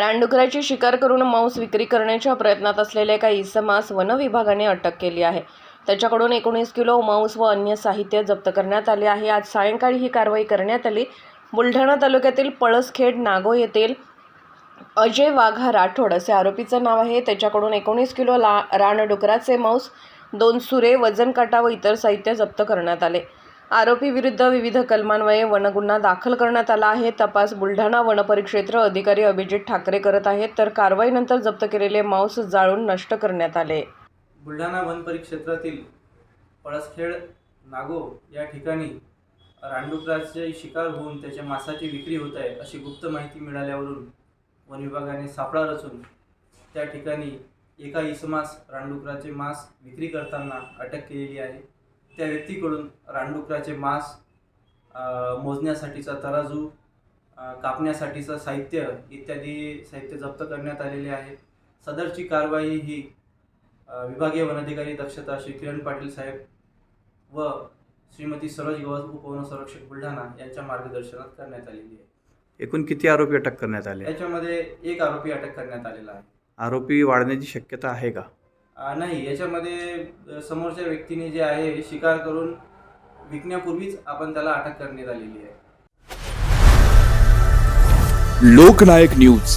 रानडुकराची शिकार करून मांस विक्री करण्याच्या प्रयत्नात असलेल्या एका इसमास वनविभागाने अटक केली आहे. त्याच्याकडून एकोणीस किलो मांस व अन्य साहित्य जप्त करण्यात आले आहे. आज सायंकाळी ही कारवाई करण्यात आली. बुलढाणा तालुक्यातील पळसखेड नागो येथील अजय वाघा राठोड असे आरोपीचं नाव आहे. त्याच्याकडून एकोणीस किलो ला रानडुकराचे मांस दोन सुरे वजन काटा व इतर साहित्य जप्त करण्यात आले. आरोपीविरुद्ध विविध कलमान्वये वनगुन्हा दाखल करण्यात आला आहे. तपास बुलढाणा वनपरिक्षेत्र अधिकारी अभिजित ठाकरे करत आहेत. तर कारवाईनंतर जप्त केलेले मांस जाळून नष्ट करण्यात आले. बुलढाणा वन परिक्षेत्रातील पळसखेड नागो या ठिकाणी रानडुकराचे शिकार होऊन त्याच्या मांसाची विक्री होत आहे अशी गुप्त माहिती मिळाल्यावरून वन विभागाने सापळा रचून त्या ठिकाणी एका इसमास रानडुकराचे मांस विक्री करताना अटक केलेली आहे. त्या व्यक्तीकडून रानडुकराचे मांस मोजण्यासाठीचा तराजू कापण्यासाठीचं साहित्य इत्यादी साहित्य जप्त करण्यात आलेले आहे. सदरची कारवाई ही विभागीय वनाधिकारी दक्षता श्री किरण पाटील साहेब व श्रीमती सरोज गवस उपवन संरक्षक बुलढाणा यांच्या मार्गदर्शनात करण्यात आलेली आहे. एकूण किती आरोपी अटक करण्यात आले? याच्यामध्ये एक आरोपी अटक करण्यात आलेला आहे. आरोपी वाढण्याची शक्यता आहे का? नाही याच्यामध्ये समोरच्या व्यक्तीने जे आहे शिकार करून विकण्यापूर्वीच आपण त्याला अटक करण्यात आलेली आहे. लोकनायक न्यूज.